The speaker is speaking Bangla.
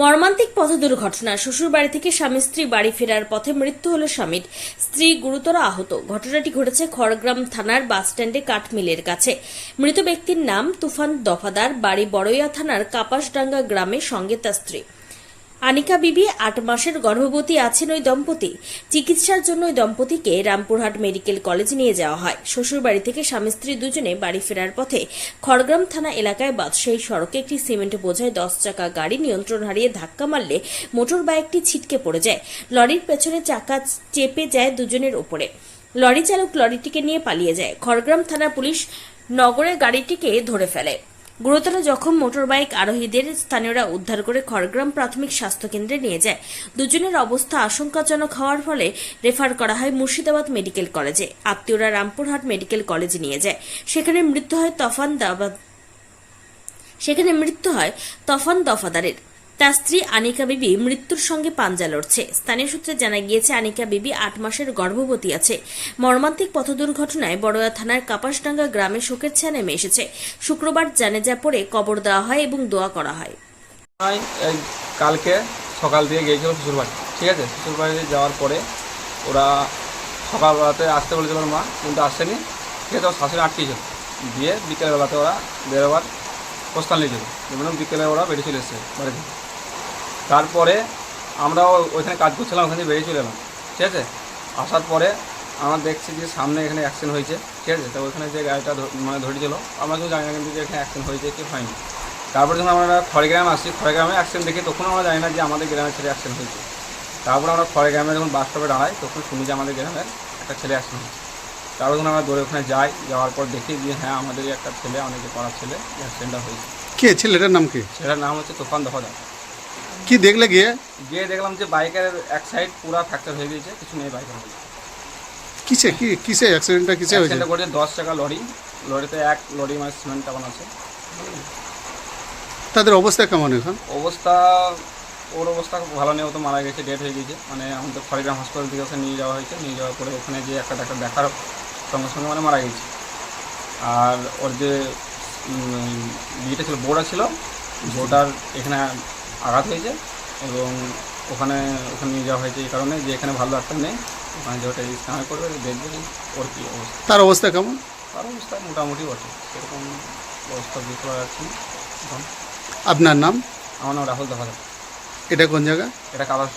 মর্মান্তিক পথ দুর্ঘটনা। শ্বশুর বাড়ি থেকে স্বামী স্ত্রী বাড়ি ফেরার পথে মৃত্যু হল স্বামীর। স্ত্রী গুরুতর আহত। ঘটনাটি ঘটেছে খড়গ্রাম থানার বাসস্ট্যান্ডে কাঠমিলের কাছে। মৃত ব্যক্তির নাম তুফান দফাদার, বাড়ি বড়ইয়া থানার কাপাসডাঙ্গা গ্রামে সঙ্গে তার স্ত্রী। আনিকা বিবি আট মাসের গর্ভবতী আছেন ওই দম্পতি। চিকিৎসার জন্য ওই দম্পতিকে রামপুরহাট মেডিকেল কলেজ নিয়ে যাওয়া হয়। শ্বশুর বাড়ি থেকে স্বামী স্ত্রী দুজনে বাড়ি ফেরার পথে খড়গ্রাম থানা এলাকায় বাদশাহী সড়কে একটি সিমেন্ট বোঝায় দশ চাকা গাড়ি নিয়ন্ত্রণ হারিয়ে ধাক্কা মারলে মোটর বাইকটি ছিটকে পড়ে যায়। লরির পেছনে চাকা চেপে যায় দুজনের ওপরে। লরি চালক লরিটিকে নিয়ে পালিয়ে যায়। খড়গ্রাম থানা পুলিশ নগরে গাড়িটিকে ধরে ফেলে। গুরুতর জখম মোটরবাইক আরোহীদের স্থানীয়রা উদ্ধার করে খড়গ্রাম প্রাথমিক স্বাস্থ্যকেন্দ্রে নিয়ে যায়। দুজনের অবস্থা আশঙ্কাজনক হওয়ার ফলে রেফার করা হয় মুর্শিদাবাদ মেডিকেল কলেজে। আত্মীয়রা রামপুরহাট মেডিকেল কলেজে নিয়ে যায়। সেখানে মৃত্যু হয় তফান সেখানে মৃত্যু হয় তফান দফাদারের। তার স্ত্রী আনিকা বিবি মৃত্যুর সঙ্গে পাঞ্জা লড়ছে। স্থানীয় সূত্রে জানা গিয়েছে, আনিকা বিবি আট মাসের গর্ভবতী আছে। মর্মান্তিক পথ দুর্ঘটনায় বড়োয়া থানার কাপাসডাঙ্গা গ্রামে শোকের ছায়া নেমে এসেছে। শুক্রবার জানেজা পরে কবর দেওয়া হয় এবং দোয়া করা হয়। কালকে সকাল দিয়ে গিয়েছিল শ্বশুরবাড়ি। ঠিক আছে? শ্বশুরবাড়ি যাওয়ার পরে ওরা সকালবেলাতে আসতে বলেছিল মা, কিন্তু আসেনি। ঠিক আছে, ওর শাশুড়ি আটকেছিল দিয়ে বিকেলবেলাতে ওরা বেরোবার প্রস্থান নিয়েছিল। বিকেলে ওরা বেরিয়ে চলে এসছে বাড়ি থেকে তারপরে আমরাও ওইখানে কাজ করছিলাম ওখানে বেরিয়ে চলে এলাম। ঠিক আছে? আসার পরে আমরা দেখছি যে সামনে এখানে অ্যাক্সিডেন্ট হয়েছে। ঠিক আছে? তো ওইখানে যে গাড়িটা মানে ধরেছিল আমরা কেউ জানি না কিন্তু যে এখানে অ্যাক্সিডেন্ট হয়েছে কি হয়নি। তারপরে যখন আমরা খড়গ্রাম আসি খড়গ্রামে অ্যাক্সিডেন্ট দেখি তখন আমরা জানি না যে আমাদের গ্রামের ছেলে অ্যাক্সিডেন্ট হয়েছে। তারপরে আমরা খড়গ্রামে যখন বাস স্টপে দাঁড়াই তখন শুনি যে আমাদের গ্রামের একটা ছেলে অ্যাক্সিডেন্ট হয়েছে। তারপর যখন আমরা দৌড়ে ওখানে যাই যাওয়ার পর দেখি যে হ্যাঁ আমাদেরই একটা ছেলে আমাদের পাড়ার ছেলে অ্যাক্সিডেন্টটা হয়েছে। কে? ছেলেটার নাম কি? ছেলেটার নাম হচ্ছে তুফান দফাদার। কি দেখলে গিয়ে? গিয়ে দেখলাম যে বাইকের এক সাইড পুরো ফ্র্যাকচার হয়ে গিয়েছে কিছু নেই বাইকের মধ্যে। কিসে? কি কিসে অ্যাক্সিডেন্টটা কিসে হয়েছে? অ্যাক্সিডেন্ট করেছে দশ টাকা লরি। লরিতে এক লরি মানে সিমেন্ট টাকানো আছে? তাদের অবস্থা কেমন এখন? অবস্থা ওর অবস্থা খুব ভালো নেই ও তো মারা গেছে ডেথ হয়ে গেছে মানে আমাদের খড়িগ্রাম হসপিটাল থেকে ওখানে নিয়ে যাওয়া হয়েছে নিয়ে যাওয়ার পরে ওখানে যে একটা ডাক্তার দেখার সঙ্গে সঙ্গে মানে মারা গেছে আর ওর যে বিয়েটা ছিল বোর্ডা ছিল বোর্ডার এখানে আঘাত হয়েছে এবং ওখানে ওখানে নিয়ে যাওয়া হয়েছে এই কারণে যে এখানে ভালো ডাক্তার নেই ওখানে যে ওটা স্ক্যান করবে দেখবে ওর কী অবস্থা। তার অবস্থা কেমন? তার অবস্থা মোটামুটি বটে সেরকম অবস্থা বুঝতে পারা যাচ্ছে এখন। আপনার নাম? আমার নাম রাহুল দফাদার এটা কোন জায়গা? এটা কালার